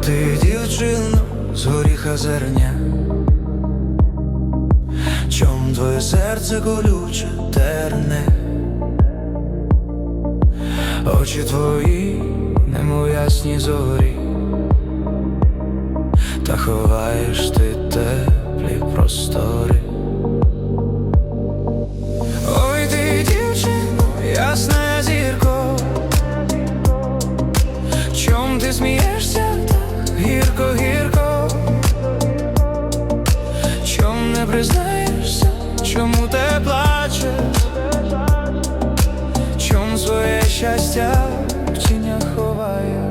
ти, дівчино, з горіха зерня, чом твоє серце колюче терне, очі твої, немов ясні зорі, та ховаєш ти теплі простори. Чому ти плачеш? Чом своє щастя в тінях ховає?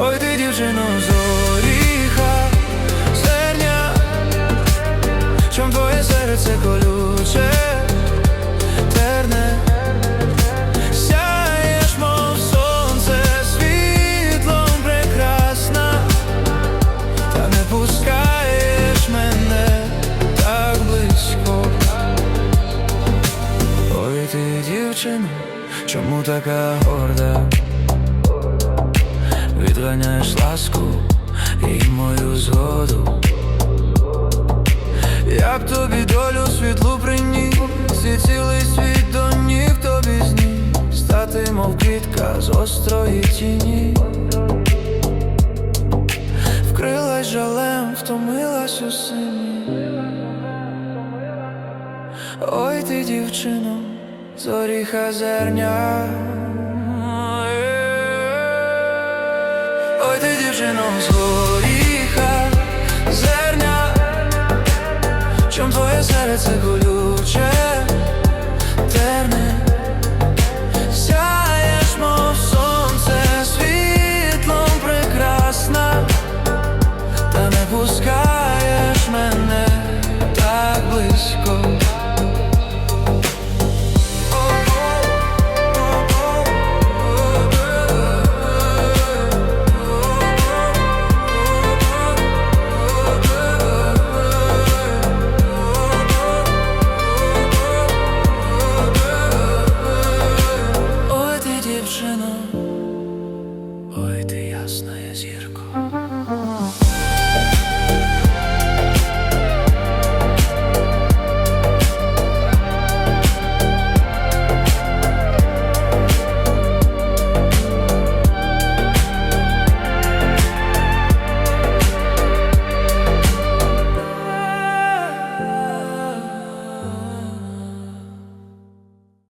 Ой, ти, дівчино, зоріха, зерня, чом твоє серце колюче, дівчино, чому така горда? Відганяєш ласку і мою згоду. Як тобі долю світлу приніс, і цілий світ до ніг тобі зніс? Стати, мов квітка з острої тіні. Вкрилась жалем, втомилась у сині. Ой ти, дівчино, з оріха зерня Ой ти, дівчино, зоріха зерня Чом твоє серце гуляє